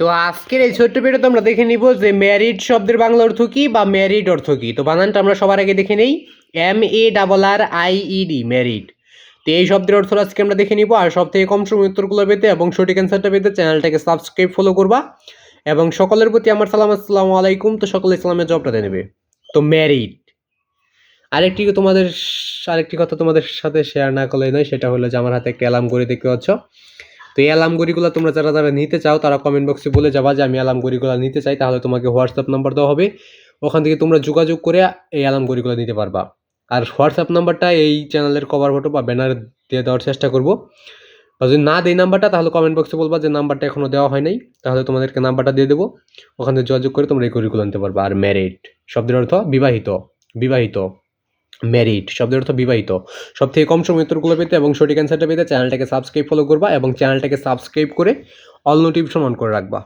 তো আজকের এই ছোট্ট ভিডিওতে আমরা দেখে নিব যে ম্যারিড শব্দের বাংলা অর্থ কি বা ম্যারিড অর্থ কি। তো বানানটা আমরা সবার আগে দেখে নেই। M A double R I E D married তো এই শব্দের অর্থ আজকে আমরা দেখে নিব। আর সব থেকে কম সময় উত্তরগুলো পেতে এবং সঠিক অ্যান্সারটা পেতে চ্যানেলটাকে সাবস্ক্রাইব ফলো করবা। এবং সকলের প্রতি আমার সালাম, আসসালামু আলাইকুম। তো সকলে ইসলামের জবটা নেবে। তো ম্যারিড আরেকটি তোমাদের, আরেকটি কথা তোমাদের সাথে শেয়ার না করলে নয়, সেটা হলো যে আমার হাতে একটা অ্যালার্ম ঘড়ি দেখতে পাচ্ছ। তো এই অ্যালার্ম ঘড়িগুলো তোমরা যারা যারা নিতে চাও, তারা কমেন্ট বক্সে বলে যাবা যে আমি অ্যালার্ম ঘড়িগুলো নিতে চাই, তাহলে তোমাকে হোয়াটসঅ্যাপ নাম্বার দেওয়া হবে। ওখান থেকে তোমরা যোগাযোগ করে এই অ্যালার্ম ঘড়িগুলো নিতে পারবা। আর হোয়াটসঅ্যাপ নাম্বারটা এই চ্যানেলের কভার ফটো বা ব্যানার দিয়ে দেওয়ার চেষ্টা করব। বা যদি না দেই নাম্বারটা তাহলে কমেন্ট বক্সে বলবা যে নাম্বারটা এখনও দেওয়া হয় নাই, তাহলে তোমাদেরকে নাম্বারটা দিয়ে দেবো। ওখান থেকে যোগাযোগ করে তোমরা এই ঘড়িগুলো নিতে পারবা। আর ম্যারিড শব্দের অর্থ বিবাহিত বিবাহিত। ম্যারিড শব্দের অর্থ বিবাহিত। সব থেকে কম সময় উত্তরগুলো পেতে এবং সঠিক অ্যান্সারটা পেতে চ্যানেলটাকে সাবস্ক্রাইব ফলো করবা এবং চ্যানেলটাকে সাবস্ক্রাইব করে অল নোটিফিকেশন অন করে রাখবা।